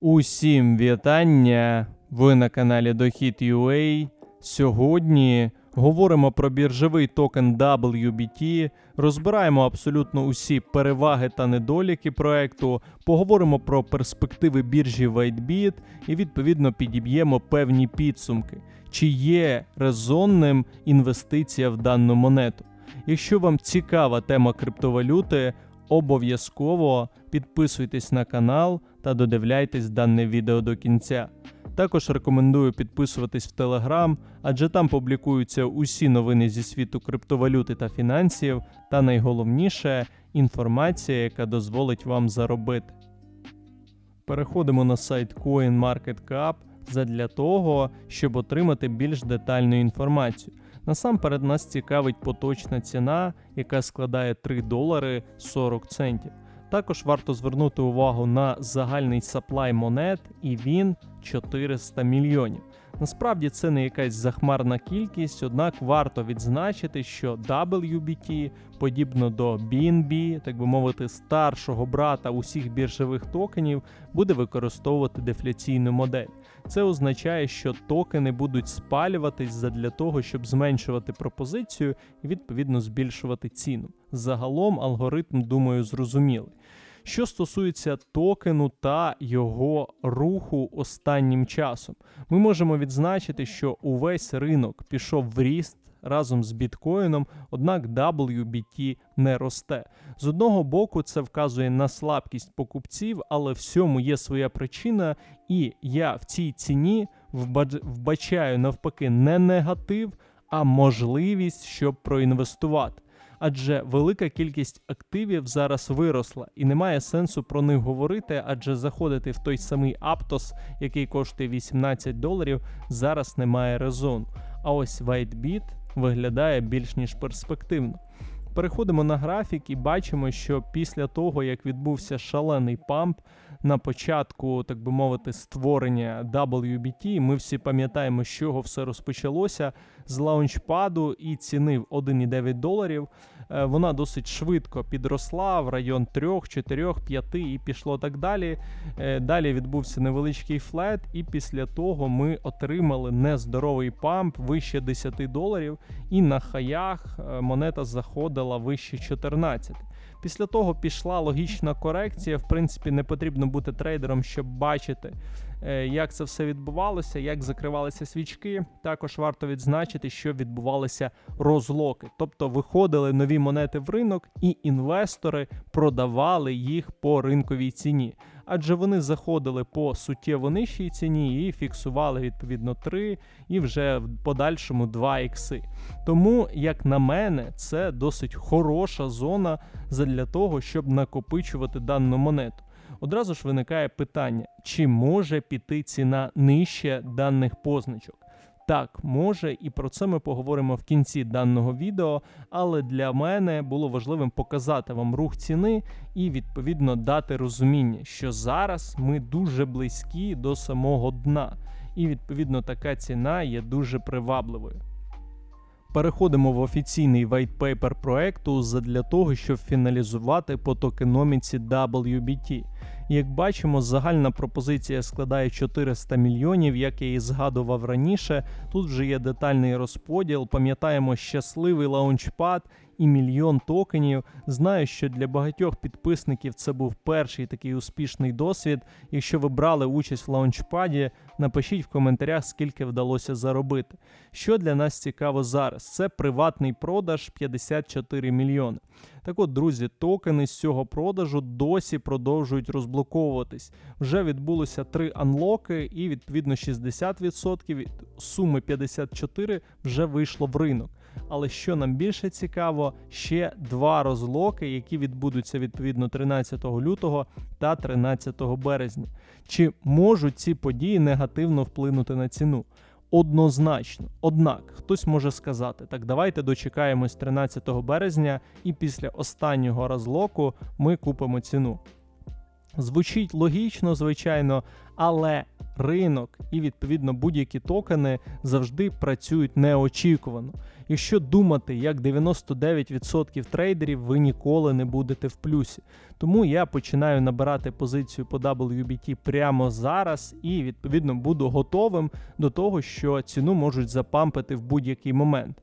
Усім вітання! Ви на каналі Дохід.ua. Сьогодні говоримо про біржовий токен WBT, розбираємо абсолютно усі переваги та недоліки проекту, поговоримо про перспективи біржі WhiteBit і відповідно підіб'ємо певні підсумки, чи є резонним інвестиція в дану монету. Якщо вам цікава тема криптовалюти, обов'язково підписуйтесь на канал та додивляйтесь дане відео до кінця. Також рекомендую підписуватись в Телеграм, адже там публікуються усі новини зі світу криптовалюти та фінансів, та найголовніше інформація, яка дозволить вам заробити. Переходимо на сайт CoinMarketCap задля того, щоб отримати більш детальну інформацію. Насамперед нас цікавить поточна ціна, яка складає 3 долари 40 центів. Також варто звернути увагу на загальний саплай монет, і він 400 мільйонів. Насправді це не якась захмарна кількість, однак варто відзначити, що WBT, подібно до BNB, так би мовити, старшого брата усіх біржових токенів, буде використовувати дефляційну модель. Це означає, що токени будуть спалюватись задля того, щоб зменшувати пропозицію і відповідно збільшувати ціну. Загалом алгоритм, думаю, зрозумілий. Що стосується токену та його руху останнім часом, ми можемо відзначити, що увесь ринок пішов в ріст разом з біткоїном, однак WBT не росте. З одного боку, це вказує на слабкість покупців, але всьому є своя причина, і я в цій ціні вбачаю навпаки не негатив, а можливість, щоб проінвестувати адже велика кількість активів зараз виросла, і немає сенсу про них говорити, адже заходити в той самий Aptos, який коштує 18 доларів, зараз немає резону. А ось WhiteBit виглядає більш ніж перспективно. Переходимо на графік і бачимо, що після того, як відбувся шалений памп на початку, так би мовити, створення WBT, ми всі пам'ятаємо, з чого все розпочалося з лаунчпаду і ціни в 1,9 доларів. Е, Вона досить швидко підросла в район 3, 4, 5 і пішло так далі. Е, Далі відбувся невеличкий флет, і після того ми отримали нездоровий памп вище 10 доларів, і на хаях е, монета заходила вище 14. Після того пішла логічна корекція. В принципі, не потрібно бути трейдером, щоб бачити, як це все відбувалося, як закривалися свічки. Також варто відзначити, що відбувалися розлоки, тобто виходили нові монети в ринок, і інвестори продавали їх по ринковій ціні. Адже вони заходили по суттєво нижчій ціні і фіксували відповідно 3 і вже в подальшому 2 ікси. Тому, як на мене, це досить хороша зона для того, щоб накопичувати дану монету. Одразу ж виникає питання, чи може піти ціна нижче даних позначок. Так, може, і про це ми поговоримо в кінці даного відео, але для мене було важливим показати вам рух ціни і відповідно дати розуміння, що зараз ми дуже близькі до самого дна, і відповідно така ціна є дуже привабливою. Переходимо в офіційний white проекту задля того, щоб фіналізувати по токеноміці WBT. Як бачимо, загальна пропозиція складає 400 мільйонів, як я і згадував раніше. Тут вже є детальний розподіл. Пам'ятаємо щасливий лаунчпад і мільйон токенів. Знаю, що для багатьох підписників це був перший такий успішний досвід. Якщо ви брали участь в лаунчпаді, напишіть в коментарях, скільки вдалося заробити. Що для нас цікаво зараз? Це приватний продаж 54 мільйони. Так от, друзі, токени з цього продажу досі продовжують розблоковуватись. Вже відбулося три анлоки, і відповідно 60% від суми 54 вже вийшло в ринок. Але що нам більше цікаво, ще два розлоки, які відбудуться відповідно 13 лютого та 13 березня. Чи можуть ці події негативно вплинути на ціну? Однозначно. Однак хтось може сказати: так, давайте дочекаємось 13 березня, і після останнього розлоку ми купимо ціну. Звучить логічно, звичайно, але ринок і відповідно будь-які токени завжди працюють неочікувано. Якщо думати як 99% трейдерів, ви ніколи не будете в плюсі. Тому я починаю набирати позицію по WBT прямо зараз і відповідно буду готовим до того, що ціну можуть запампити в будь-який момент.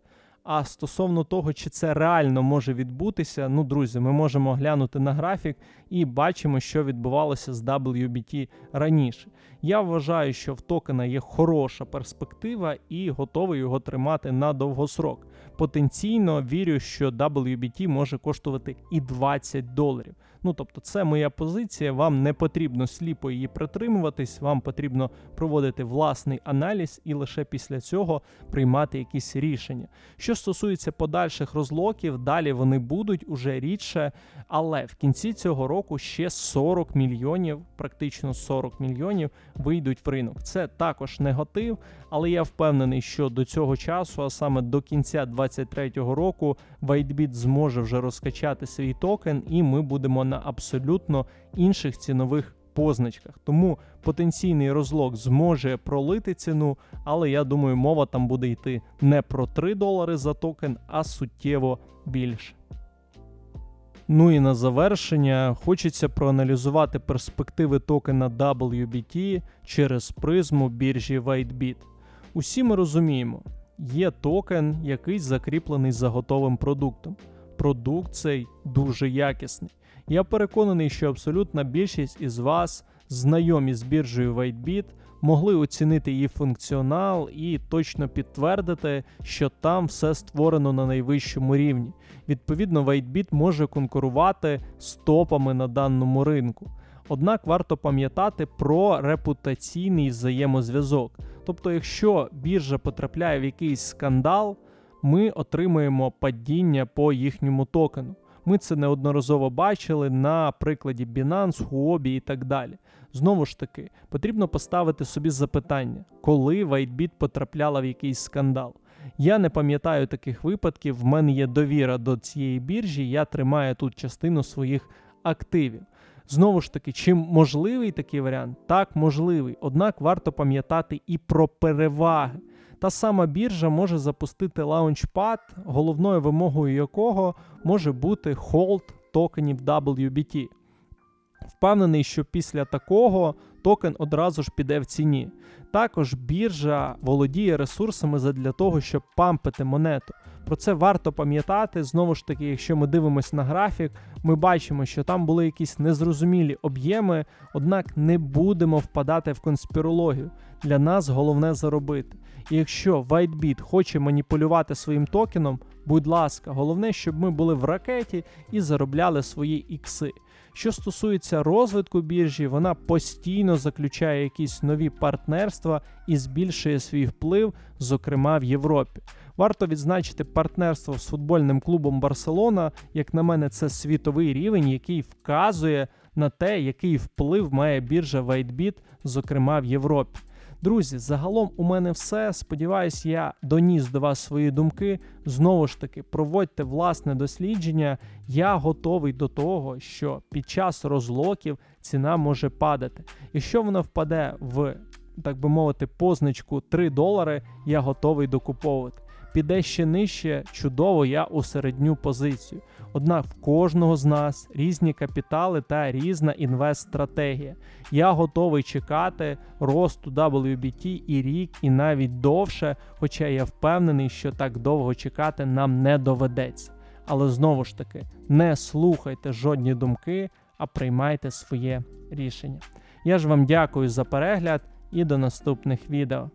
А стосовно того, чи це реально може відбутися, ну, друзі, ми можемо глянути на графік і бачимо, що відбувалося з WBT раніше. Я вважаю, що в токена є хороша перспектива і готовий його тримати на довгосрок. Потенційно вірю, що WBT може коштувати і 20 доларів. Ну тобто, це моя позиція. Вам не потрібно сліпо її притримуватись, вам потрібно проводити власний аналіз і лише після цього приймати якісь рішення. Що стосується подальших розлоків, далі вони будуть уже рідше, але в кінці цього року ще 40 мільйонів, практично 40 мільйонів вийдуть в ринок. Це також негатив, але я впевнений, що до цього часу, а саме до кінця 2023 року, WhiteBit зможе вже розкачати свій токен, і ми будемо на абсолютно інших цінових позначках. Тому потенційний розлог зможе пролити ціну, але я думаю, мова там буде йти не про 3 долари за токен, а суттєво більше. Ну і на завершення хочеться проаналізувати перспективи токена WBT через призму біржі WhiteBit. Усі ми розуміємо, є токен, який закріплений за готовим продуктом. Продукт цей дуже якісний. Я переконаний, що абсолютна більшість із вас, знайомі з біржею WhiteBit, могли оцінити її функціонал і точно підтвердити, що там все створено на найвищому рівні. Відповідно, WhiteBit може конкурувати з топами на даному ринку. Однак варто пам'ятати про репутаційний взаємозв'язок. Тобто, якщо біржа потрапляє в якийсь скандал, ми отримуємо падіння по їхньому токену. Ми це неодноразово бачили на прикладі Binance, Huobi і так далі. Знову ж таки, потрібно поставити собі запитання, коли WhiteBit потрапляла в якийсь скандал. Я не пам'ятаю таких випадків, в мене є довіра до цієї біржі, я тримаю тут частину своїх активів. Знову ж таки, чи можливий такий варіант? Так, можливий. Однак варто пам'ятати і про переваги. Та сама біржа може запустити лаунчпад, головною вимогою якого може бути холд токенів WBT. Впевнений, що після такого токен одразу ж піде в ціні. Також біржа володіє ресурсами для того, щоб пампити монету. Про це варто пам'ятати. Знову ж таки, якщо ми дивимося на графік, ми бачимо, що там були якісь незрозумілі об'єми, однак не будемо впадати в конспірологію. Для нас головне заробити. І якщо WhiteBit хоче маніпулювати своїм токеном, будь ласка, головне, щоб ми були в ракеті і заробляли свої ікси. Що стосується розвитку біржі, вона постійно заключає якісь нові партнерства і збільшує свій вплив, зокрема в Європі. Варто відзначити партнерство з футбольним клубом Барселона. Як на мене, це світовий рівень, який вказує на те, який вплив має біржа WhiteBit, зокрема в Європі. Друзі, загалом у мене все. Сподіваюсь, я доніс до вас свої думки. Знову ж таки, проводьте власне дослідження. Я готовий до того, що під час розлоків ціна може падати. Якщо вона впаде в, так би мовити, позначку 3 долари, я готовий докуповувати. Піде ще нижче, чудово, я усередню позицію. Однак в кожного з нас різні капітали та різна інвест-стратегія. Я готовий чекати росту WBT і рік, і навіть довше, хоча я впевнений, що так довго чекати нам не доведеться. Але знову ж таки, не слухайте жодні думки, а приймайте своє рішення. Я ж вам дякую за перегляд і до наступних відео.